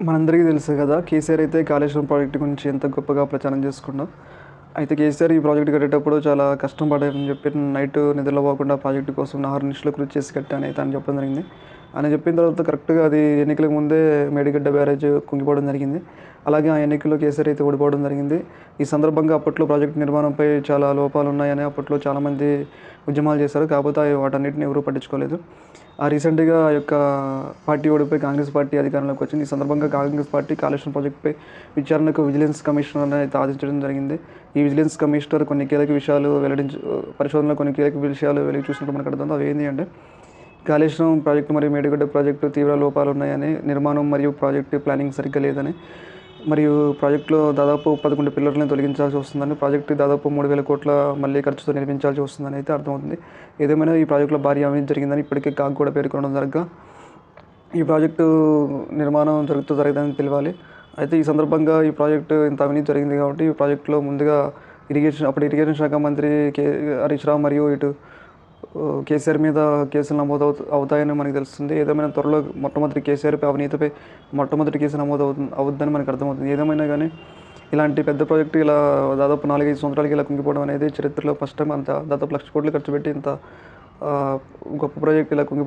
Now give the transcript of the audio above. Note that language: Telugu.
మనందరికీ తెలుసు కదా కేసీఆర్ అయితే కాళేశ్వరం ప్రాజెక్ట్ గురించి ఎంత గొప్పగా ప్రచారం చేసుకున్నాం. అయితే కేసీఆర్ ఈ ప్రాజెక్ట్ కట్టేటప్పుడు చాలా కష్టం పడారని చెప్పి నైట్ నిద్రలో పోకుండా ప్రాజెక్టు కోసం నాలుగు నిమిషాలు కృషి చేసి కట్టాను అయితే అని చెప్పడం జరిగింది. ఆయన చెప్పిన తర్వాత కరెక్ట్గా అది ఎన్నికలకు ముందే మేడిగడ్డ బ్యారేజ్ కుంగిపోవడం జరిగింది. అలాగే ఆ ఎన్నికల్లో కేసీఆర్ అయితే ఓడిపోవడం జరిగింది. ఈ సందర్భంగా అప్పట్లో ప్రాజెక్టు నిర్మాణంపై చాలా లోపాలు ఉన్నాయని అప్పట్లో చాలామంది ఉద్యమాలు చేశారు. కాకపోతే వాటన్నిటిని ఎవరూ పట్టించుకోలేదు. ఆ రీసెంట్గా ఆ యొక్క పార్టీ ఓడిపోయి కాంగ్రెస్ పార్టీ అధికారంలోకి వచ్చింది. ఈ సందర్భంగా కాంగ్రెస్ పార్టీ కాళేశ్వరం ప్రాజెక్టుపై విచారణకు విజిలెన్స్ కమిషనర్ అయితే ఆదేశించడం జరిగింది. ఈ విజిలెన్స్ కమిషనర్ కొన్ని కీలక విషయాలు వెల్లడించ పరిశోధనలో కొన్ని కీలక విషయాలు వెలికి చూసినట్టు మనకు అర్థం అవి ఏంటి అంటే కాళేశ్వరం ప్రాజెక్టు మరియు మేడిగడ్డ ప్రాజెక్టు తీవ్ర లోపాలు ఉన్నాయని నిర్మాణం మరియు ప్రాజెక్టు ప్లానింగ్ సరిగ్గా లేదని మరియు ప్రాజెక్టులో దాదాపు పదకొండు పిల్లర్లను తొలగించాల్సి వస్తుందని ప్రాజెక్టు దాదాపు మూడు వేల కోట్ల మళ్ళీ ఖర్చుతో నిర్మించాల్సి వస్తుందని అయితే అర్థమవుతుంది. ఏదేమైనా ఈ ప్రాజెక్టులో భారీ అవినీతి జరిగిందని ఇప్పటికే కాగ్ కూడా పేర్కొనడం జరగగా ఈ ప్రాజెక్టు నిర్మాణం జరుగుతూ జరగదని తెలియాలి. అయితే ఈ సందర్భంగా ఈ ప్రాజెక్టు ఇంత అవినీతి జరిగింది కాబట్టి ఈ ప్రాజెక్టులో ముందుగా ఇరిగేషన్ అప్పుడు ఇరిగేషన్ శాఖ మంత్రి కె హరీష్ రావు మరియు ఇటు కేసీఆర్ మీద కేసులు నమోదు అవుతాయని మనకు తెలుస్తుంది. ఏదేమైనా త్వరలో మొట్టమొదటి కేసీఆర్పై అవినీతిపై మొట్టమొదటి కేసు నమోదు అవుతుంది అవుద్దని మనకు అర్థమవుతుంది. ఏదేమైనా కానీ ఇలాంటి పెద్ద ప్రాజెక్టు ఇలా దాదాపు నాలుగైదు సంవత్సరాలకి ఇలా కుంగిపోవడం అనేది చరిత్రలో ఫస్ట్ టైం అంత దాదాపు లక్ష కోట్లు ఖర్చు పెట్టి ఇంత గొప్ప ప్రాజెక్ట్ ఇలా కుంగి